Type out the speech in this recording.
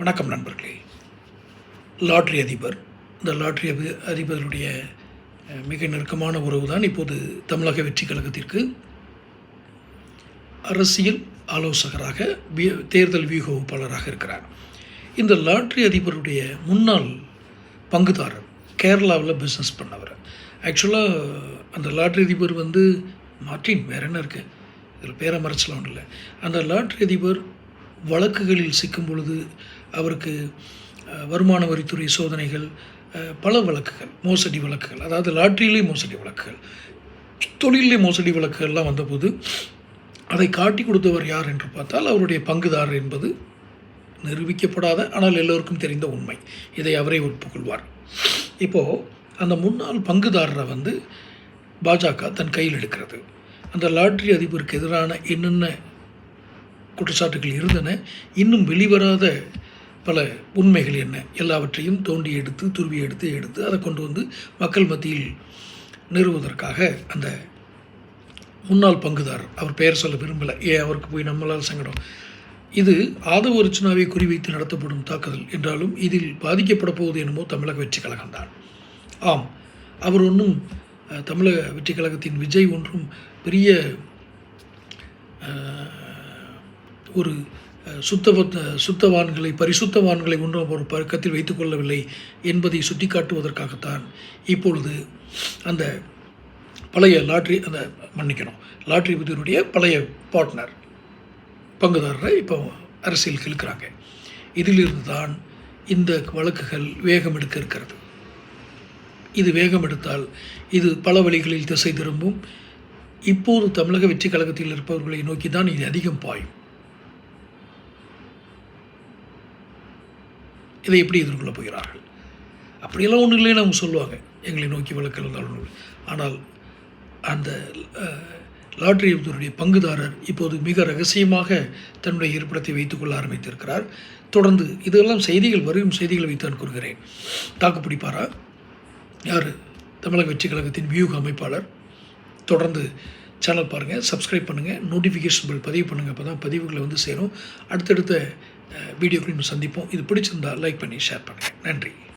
வணக்கம் நண்பர்களே. லாட்ரி அதிபர் இந்த லாட்ரி அதி அதிபருடைய மிக நெருக்கமான உறவு தான் இப்போது தமிழக வெற்றி கழகத்திற்கு அரசியல் ஆலோசகராக தேர்தல் வியூக வகுப்பாளராக இருக்கிறார். இந்த லாட்ரி அதிபருடைய முன்னாள் பங்குதாரர் கேரளாவில் பிஸ்னஸ் பண்ணவர். ஆக்சுவலாக அந்த லாட்ரி அதிபர் வந்து மார்ட்டின் வேற என்ன இருக்குது இதில் பேரை மறைச்சலாம் ஒன்றும் இல்லை. அந்த லாட்ரி அதிபர் வழக்குகளில் சிக்கும் பொழுது அவருக்கு வருமான வரித்துறை சோதனைகள் பல வழக்குகள் மோசடி வழக்குகள் அதாவது லாட்ரியிலே மோசடி வழக்குகள் தொழிலே மோசடி வழக்குகள்லாம் வந்தபோது அதை காட்டி கொடுத்தவர் யார் என்று பார்த்தால் அவருடைய பங்குதாரர் என்பது நிரூபிக்கப்படாத ஆனால் எல்லோருக்கும் தெரிந்த உண்மை. இதை அவரே ஒப்புக்கொள்வார். இப்போது அந்த முன்னாள் பங்குதாரரை வந்து பாஜக தன் கையில் எடுக்கிறது. அந்த லாட்ரி அதிபருக்கு எதிரான என்னென்ன குற்றச்சாட்டுகள் இருந்தன. இன்னும் வெளிவராத பல உண்மைகள் என்ன? எல்லாவற்றையும் தோண்டி எடுத்து துருவி எடுத்து எடுத்து அதை கொண்டு வந்து மக்கள் மத்தியில் நிறுவுவதற்காக அந்த முன்னாள் பங்குதார் அவர் பெயர் சொல்ல விரும்பலை. ஏன் அவருக்கு போய் நம்மளால் சங்கடம். இது ஆதவ அர்ச்சனாவை குறிவைத்து நடத்தப்படும் தாக்குதல் என்றாலும் இதில் பாதிக்கப்பட போவது என்னமோ தமிழக வெற்றி கழகம்தான் ஆம் அவர் ஒன்றும் தமிழக வெற்றி கழகத்தின் விஜய் ஒன்றும் பெரிய ஒரு சுத்தபத்த சுத்தவான்களை பரிசுத்தவான்களை ஒன்றும் ஒரு பக்கத்தில் வைத்துக்கொள்ளவில்லை என்பதை சுட்டிக்காட்டுவதற்காகத்தான் இப்பொழுது அந்த பழைய லாட்ரி அந்த மன்னிக்கணும் லாட்ரி விதியருடைய பழைய பார்ட்னர் பங்குதாரரை இப்போ அரசியல் இழுக்கிறாங்க. இதிலிருந்து தான் இந்த வழக்குகள் வேகம் எடுக்க இருக்கிறது. இது வேகம் எடுத்தால் இது பல வழிகளில் திசை திரும்பும். இப்போது தமிழக வெற்றி கழகத்தில் இருப்பவர்களை நோக்கி தான் இது அதிகம் பாயும். இதை எப்படி எதிர்கொள்ளப் போகிறார்கள்? அப்படியெல்லாம் ஒன்றும் இல்லைன்னு அவங்க சொல்லுவாங்க. எங்களை நோக்கி வழக்கு இருந்தாலும் ஆனால் அந்த லாட்ரி லாட்டரி பங்குதாரர் இப்போது மிக ரகசியமாக தன்னுடைய இருப்பிடத்தை வைத்துக்கொள்ள ஆரம்பித்திருக்கிறார். தொடர்ந்து இதெல்லாம் செய்திகள் வரும் செய்திகளை வைத்தான் கூறுகிறேன். தாக்குப்பிடிப்பாரா யார்? தமிழக வெற்றி கழகத்தின் வியூக அமைப்பாளர். தொடர்ந்து சேனல் பாருங்கள் சப்ஸ்கிரைப் பண்ணுங்கள் நோட்டிஃபிகேஷன் பில் பதிவு பண்ணுங்கள் அப்போ தான் பதிவுகளை வந்து சேரும். அடுத்தடுத்த வீடியோக்கள் இன்னும் சந்திப்போம். இது பிடிச்சிருந்தா லைக் பண்ணி ஷேர் பண்ணுங்கள் நன்றி.